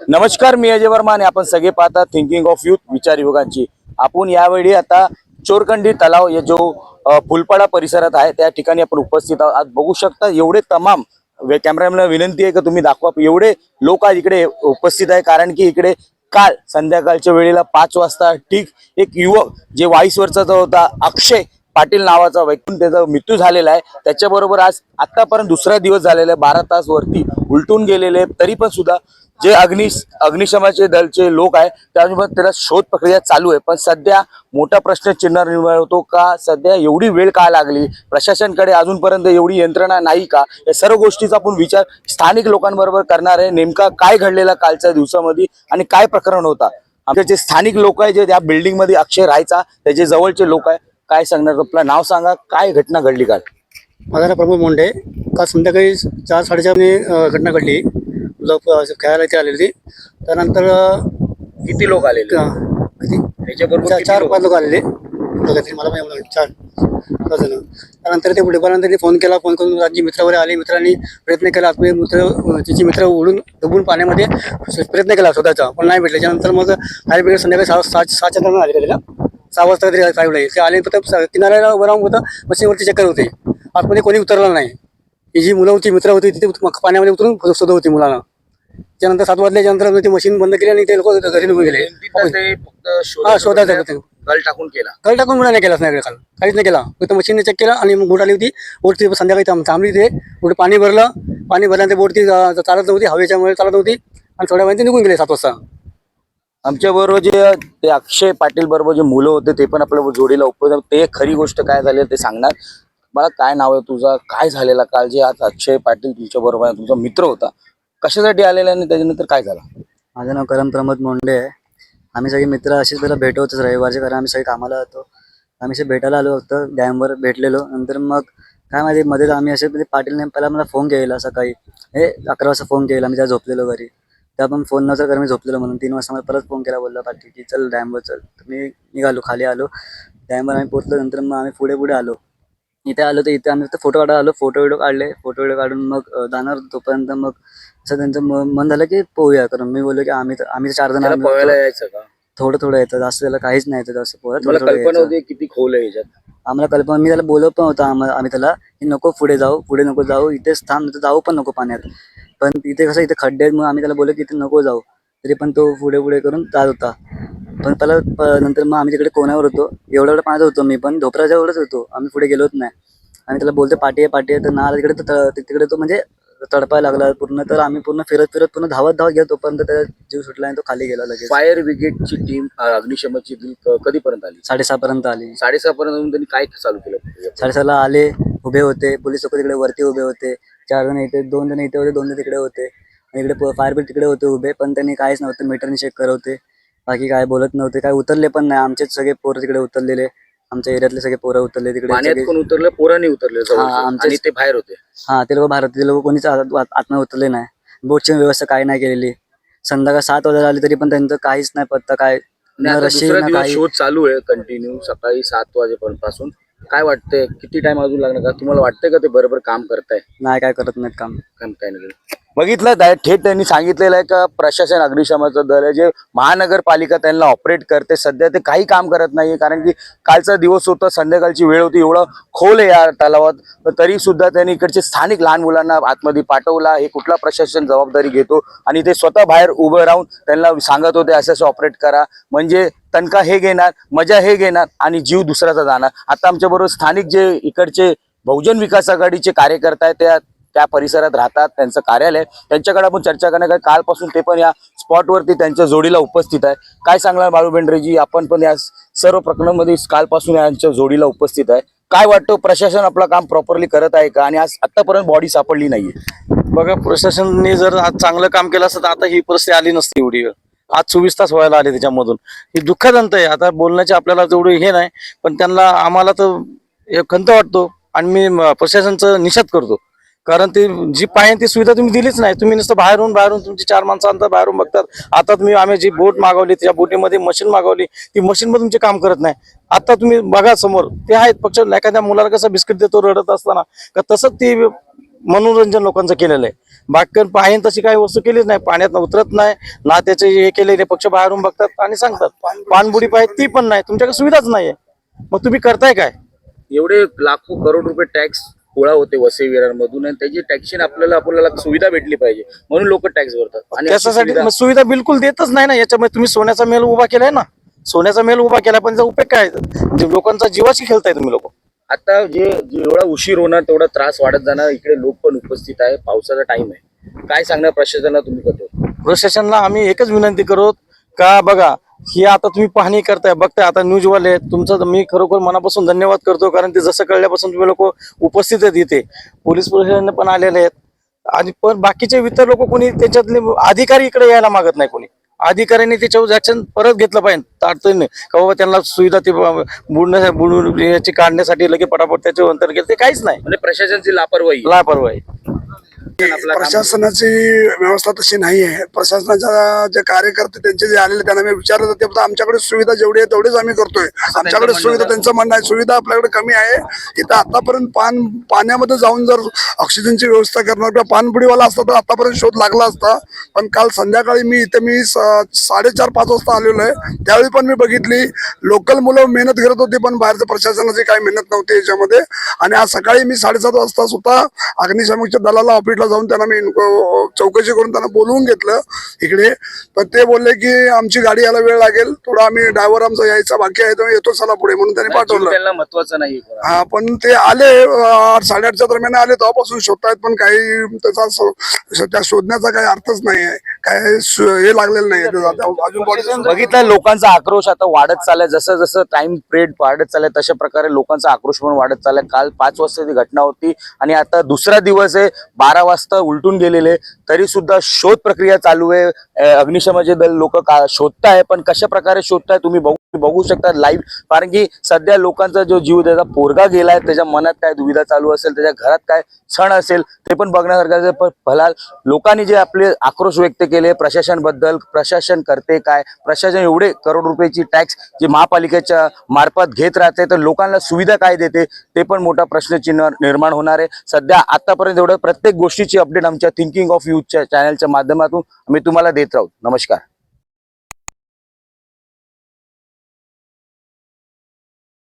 नमस्कार मी अजय वर्मा आणि आपण सगळे पाहता थिंकिंग ऑफ युथ विचार युगांची आपण यावेळी आता चोरकंडी तलाव या जो फुलपाडा परिसरात आहे त्या ठिकाणी आपण उपस्थित आहोत. आज बघू शकता एवढे तमाम वे- कॅमेरामॅनला विनंती आहे की तुम्ही दाखवा. एवढे लोक आज इकडे उपस्थित आहे कारण की इकडे काल संध्याकाळच्या वेळेला पाच वाजता ठीक एक युवक जे वाईस जो होता अक्षय पाटील नावाचा व्यक्ती त्याचा मृत्यू झालेला आहे. त्याच्याबरोबर आज आतापर्यंत दुसरा दिवस झालेला आहे बारा तास वरती उलटून गेलेले तरी पण सुद्धा जे अग्नि अग्निशमाचे दलचे लोक आहे त्यानुसार त्याला शोध प्रक्रिया चालू आहे. पण सध्या मोठा प्रश्न चिन्ह निर्माण होतो का? सध्या एवढी वेळ का लागली? प्रशासनकडे अजूनपर्यंत एवढी यंत्रणा नाही का? या सर्व गोष्टीचा आपण विचार स्थानिक लोकांबरोबर करणार आहे. नेमका काय घडलेला कालच्या दिवसामध्ये आणि काय प्रकरण होता? आमचे जे स्थानिक लोक आहे जे त्या बिल्डिंगमध्ये अक्षय राहायचा त्याचे जवळचे लोक आहे काय सांगणार आपलं नाव सांगा काय घटना घडली काल? माझं नाव प्रमोद मोंडे. काल संध्याकाळी चार साडेचारने घटना घडली. खेळायला इथे आलेली होती. त्यानंतर किती लोक आले क- किती? त्याच्याबरोबर चार? पाच लोक आलेले. मला पण चार जण. त्यानंतर ते पुढे त्यांनी फोन केला फोन करून राज्य मित्र वगैरे आले. मित्रांनी प्रयत्न केला आतमध्ये मित्र तिचे मित्र उडून डुबून पाण्यामध्ये प्रयत्न केला स्वतःचा पण नाही भेटले. त्यानंतर मग फायर ब्रिगेड संध्याकाळी सहा सहा सहाच्या दरम्यान आले त्याला. सहा वाजता तरी फाईव्हला ते आले फक्त किनाऱ्याला उभं राहून होतं मशीनवरती चक्कर होते. आतमध्ये कोणी उतरलं नाही. ही जी मुलं होती मित्र होती तिथे पाण्यामध्ये उतरून शोधत होती मुलांना. त्यानंतर सात वाजल्याच्या नंतर ती मशीन बंद केली आणि ते लोक घरी निघून गेले. हा शोधायचं होतं. गल टाकून केला. कल टाकून मुलांनी केलाच नाही काल काहीच नाही केला. फक्त मशीनने चेक केला आणि मग बोट आली होती. बोट ती संध्याकाळी थांब- थांबली ते बोट पाणी भरलं. पाणी भरल्यानंतर बोट ती चालत नव्हती. हवेच्यामुळे चालत नव्हती. आणि थोड्या वेळाने निघून गेले सात वाजता. आमच्या बरोबर जे ते अक्षय पाटील बरोबर जे मुलं होते ते पण आपल्या जोडीला उपयोग ते खरी गोष्ट काय झाली ते सांगणार. मला काय नाव आहे तुझा? काय झालेला काल? जे आज अक्षय पाटील तुमच्या बरोबर आहे, तुमचा मित्र होता. कशासाठी आलेला आणि त्याच्यानंतर काय झालं? माझं नाव करम प्रमोद मोंडे आहे. आम्ही सगळे मित्र असेच पहिला भेट रविवारचे कारण आम्ही सगळे कामाला जातो आम्ही असे भेटायला आलो होतो डॅमवर भेटलेलो. नंतर मग काय माहिती मध्येच आम्ही असे म्हणजे पाटीलने पहिला मला फोन केला सकाळी. हे अकरा वाजता फोन केला मी त्या झोपलेलो घरी. त्या पण फोन नव्हता कारण मी झोपलेलो म्हणून. तीन वाजता मला परत फोन केला बोलला पाटील की चल डॅमवर चल. तर मी निघालो खाली आलो. डॅमवर आम्ही पोचलो नंतर मग आम्ही पुढे पुढे आलो. इथे आलो तर इथे आम्ही फोटो काढायला आलो. फोटो व्हिडिओ काढले. फोटो व्हिडिओ काढून मग जाणार होतो. तोपर्यंत मग असं त्यांचं म- मन झालं की पोहूया. कारण मी बोललो की आम्ही तर- आम्ही तर चार जण त्याला आम्ही पळायला होतो. यायचं का? थोडं थोडं येतं जास्त त्याला काहीच नाही येतं जास्त मला थोडं थोडं कल्पना यायचं. होती किती खोल आहे याच्यात? आम्हाला कल्पना मी त्याला बोलत पण होतो आम्हा- आम्ही त्याला की नको पुढे जाऊ पुढे नको जाऊ इथेच थांब इथे जाऊ पण नको पाण्यात. पण इथे कसं इथे खड्डे आहेत मग आम्ही त्याला बोललो की इथे नको जाऊ. तरी पण तो पुढे पुढे करून जात होता. पण त्याला नंतर मग आम्ही तिकडे कोणावर होतो? एवढं एवढं पाण्यात होतो मी पण धोपराच्या एवढंच होतो. आम्ही पुढे गेलोच नाही. आम्ही त्याला बोलतो पाठी आहे पाठी आहे तर ना तिकडे तर तिकडे तो म्हणजे तडपायला लागला पूर्ण तर आम्ही पूर्ण फिरत फिरत पूर्ण धावत धावत गेलो तोपर्यंत त्याचा जीव सुटला आणि तो खाली गेला लगेच. फायर ब्रिगेडची टीम अग्निशमनची टीम क- कधीपर्यंत आली? साडेसहा पर्यंत आली. साडेसहा पर्यंत येऊन त्यांनी काय चालू केलं? साडेसहाला आले उभे होते पोलीस लोक तिकडे वरती उभे होते चार जण इथे दोन जण इथे होते दोन जण तिकडे होते. आणि इकडे फायर ब्रिगेड तिकडे होते उभे पण त्यांनी काहीच नव्हतं मीटरने चेक करवते. बाकी काय बोलत नव्हते काय उतरले पण नाही आमचेच सगळे पोरं तिकडे उतरलेले. आमच्या एरियातले सगळे पोरं उतरले तिकडे पाण्यात सगळे- कोण उतरलं? पोरांनी उतरले हा, आमचेच- आणि ते बाहेर होते. हा ते लोक भारतीय लोक कोणीच आत- आत- आतमध्ये उतरले नाही. बोटची व्यवस्था काही नाही केलेली. संध्याकाळ सात वाजायला आली तरी पण त्यांचं काहीच नाही पत्ता काय आणि न आता रशी दुसरा ना दिवस काही शोध चालू आहे कंटिन्यू सकाळी सात वाजेपर्यंत पासून काय वाटतंय? किती टाइम अजून लागणार? का तुम्हाला वाटतंय का ते बरोबर काम करताय? नाही काय करत नाहीत काम. काम काय नाही. बघितलं आहे थेट त्यांनी सांगितलेलं आहे का प्रशासन अग्निशमनचं दल आहे जे महानगरपालिका त्यांना ऑपरेट करते. सध्या ते काही काम करत नाही कारण की कालचा दिवस होता संध्याकाळची वेळ होती एवढं खोल आहे या तलावात. तरी सुद्धा त्यांनी इकडचे स्थानिक लहान मुलांना आतमध्ये पाठवला. हे कुठला प्रशासन जबाबदारी घेतो? आणि ते स्वतः बाहेर उभं राहून त्यांना सांगत होते असं असं ऑपरेट करा. म्हणजे तनका हे घेणार मजा हे घेणार आणि जीव दुसऱ्याचा जाणार. आता आमच्याबरोबर स्थानिक जे इकडचे बहुजन विकास आघाडीचे कार्यकर्ता आहेत त्या त्या परिसरात राहतात त्यांचं कार्यालय. त्यांच्याकडे आपण चर्चा करणार कालपासून ते पण या स्पॉटवरती त्यांच्या जोडीला उपस्थित आहे. काय सांगणार बाळू बेंड्रेजी? आपण पण या सर्व प्रकरणामध्ये कालपासून यांच्या जोडीला उपस्थित आहे. काय वाटतं प्रशासन आपलं काम प्रॉपरली करत आहे का? आणि आज आतापर्यंत बॉडी सापडली नाहीये. बघा प्रशासनने जर आज चांगलं काम केलं असतं तर आता ही परिस्थिती आली नसती एवढी. आज चोवीस तास व्हायला आले त्याच्यामधून. ही दुःखद अंत आहे. आता बोलण्याचे आपल्याला तेवढं हे नाही पण त्यांना आम्हाला तर खंत वाटतो. आणि मी प्रशासनचं निषेध करतो. कारण ते जी पाहिजे ती सुविधा तुम्ही दिलीच नाही. तुम्ही नुसतं बाहेरून बाहेरून तुमची चार माणसं आणतात बाहेरून बघतात. आता तुम्ही आम्ही जी बोट मागवली त्या बोटीमध्ये मशीन मागवली ती मशीनमध्ये तुमचे काम करत नाही. आता तुम्ही बघा समोर ते आहेत पक्ष एखाद्या मुलाला कसं बिस्किट देतो रडत असताना. का तसंच ती मनोरंजन लोकांचं केलेलं आहे. बाकी पाहिजे तशी काही वस्तू केलीच नाही. पाण्यात उतरत नाही ना त्याचे हे केलेले पक्ष बाहेरून बघतात आणि सांगतात. पाणबुडी पाहिजे ती पण नाही. तुमच्याकडे सुविधाच नाहीये. मग तुम्ही करताय काय? एवढे लाखो करोड रुपये टॅक्स गोळा होते वसई विरारमधून आणि त्याची टॅक्सीने आपल्याला आपल्याला सुविधा भेटली पाहिजे. म्हणून लोक टॅक्स भरतात. आणि त्याच्यासाठी सुविधा- बिलकुल देतच नाही ना. याच्यामध्ये तुम्ही सोन्याचा मेल उभा केलाय ना. सोन्याचा मेल उभा केलाय पण त्याचा उपयोग काय? म्हणजे लोकांचा जीवाशी खेळताय तुम्ही लोक. आता जे जेवढा उशीर होणार तेवढा त्रास वाढत जाणार इकडे लोक पण उपस्थित आहे पावसाचा टाइम आहे. काय सांगणार प्रशासनाला तुम्ही करतो प्रशासनाला आम्ही एकच विनंती करू का? बघा ही आता तुम्ही पाहणी करताय बघताय आता न्यूजवाले आहेत. तुमचं मी खरोखर मनापासून धन्यवाद करतो कारण ते जसं कळल्यापासून तुम्ही लोक उपस्थित आहेत इथे. पोलीस प्रशासन पण आलेले आहेत. आणि पण बाकीचे इतर लोक कोणी त्याच्यातले अधिकारी इकडे यायला मागत नाही कोणी. अधिकाऱ्यांनी त्याच्यावर ऍक्शन परत घेतलं पाहिजे. तातडीने. का बाबा त्यांना सुविधा ते बुडण्या बुडून याची काढण्यासाठी लगे पटापट त्याच्या अंतर्गत ते काहीच नाही. म्हणजे प्रशासनाची लापरवाही. लापरवाही. आपला प्रशासनाची व्यवस्था तशी नाही आहे. प्रशासनाच्या जे कार्यकर्ते त्यांचे जे आलेले त्यांना मी विचारत होते पण आमच्याकडे सुविधा जेवढी आहे तेवढीच आम्ही करतोय. आमच्याकडे सुविधा. त्यांचं म्हणणं आहे सुविधा आपल्याकडे कमी आहे. इथं आतापर्यंत पान पाण्यामध्ये जाऊन जर ऑक्सिजनची व्यवस्था करणार किंवा पानपुडीवाला असता तर आतापर्यंत शोध लागला असता. पण काल संध्याकाळी मी इथे मी साडेचार पाच वाजता आलेलो आहे. त्यावेळी पण मी बघितली लोकल मुलं मेहनत करत होती पण बाहेरच्या प्रशासनाची काही मेहनत नव्हती याच्यामध्ये. आणि आज सकाळी मी साडेसात वाजता स्वतः अग्निशामकच्या दलाला ऑफिसला जाऊन त्यांना मी चौकशी करून त्यांना बोलवून घेतलं इकडे. पण ते बोलले की आमची गाडी यायला वेळ लागेल थोडा आम्ही ड्रायव्हर आमचा यायचा बाकी आहे तर येतो चला पुढे म्हणून त्यांनी पाठवलं. महत्वाचं नाही हा पण ते आले आठ साडेआठच्या दरम्यान आले तेव्हापासून शोधतायत पण काही त्याचा त्या शोधण्याचा काही अर्थच नाही आहे. काय सु- हे लागलेलं नाही. अजून बॉडी बघितलं लोकांचा आक्रोश आता वाढत चाललाय. जसं जसं टाइम पिरियड वाढत चाललाय तशा प्रकारे लोकांचा आक्रोश पण वाढत चाललाय. काल पाच वाजता ती घटना होती आणि आता दुसरा दिवस आहे. बारा वाजता उलटून गेलेले. तरी सुद्धा शोध प्रक्रिया चालू आहे. अं, अग्निशमनाचे दल लोक का शोधताय पण कशा प्रकारे शोधताय तुम्ही बघू बघू शकता लाईव्ह कारण की सध्या लोकांचा जो जीव त्याचा पोरगा गेलाय. त्याच्या मनात काय दुविधा चालू असेल त्याच्या घरात काय क्षण असेल ते पण बघण्यासारखं भला लोकांनी जे आपले आक्रोश व्यक्त केले प्रशासनबद्दल प्रशासन करते काय? प्रशासन एवढे करोड रुपयाची टॅक्स जे महापालिकेच्या मार्फत घेत राहते तर लोकांना सुविधा काय देते? ते पण मोठा प्रश्नचिन्ह निर्माण होणार आहे. सध्या आतापर्यंत एवढं प्रत्येक गोष्टीची अपडेट आमच्या थिंकिंग ऑफ यूथच्या चॅनलच्या माध्यमातून आम्ही तुम्हाला देत राहू. नमस्कार.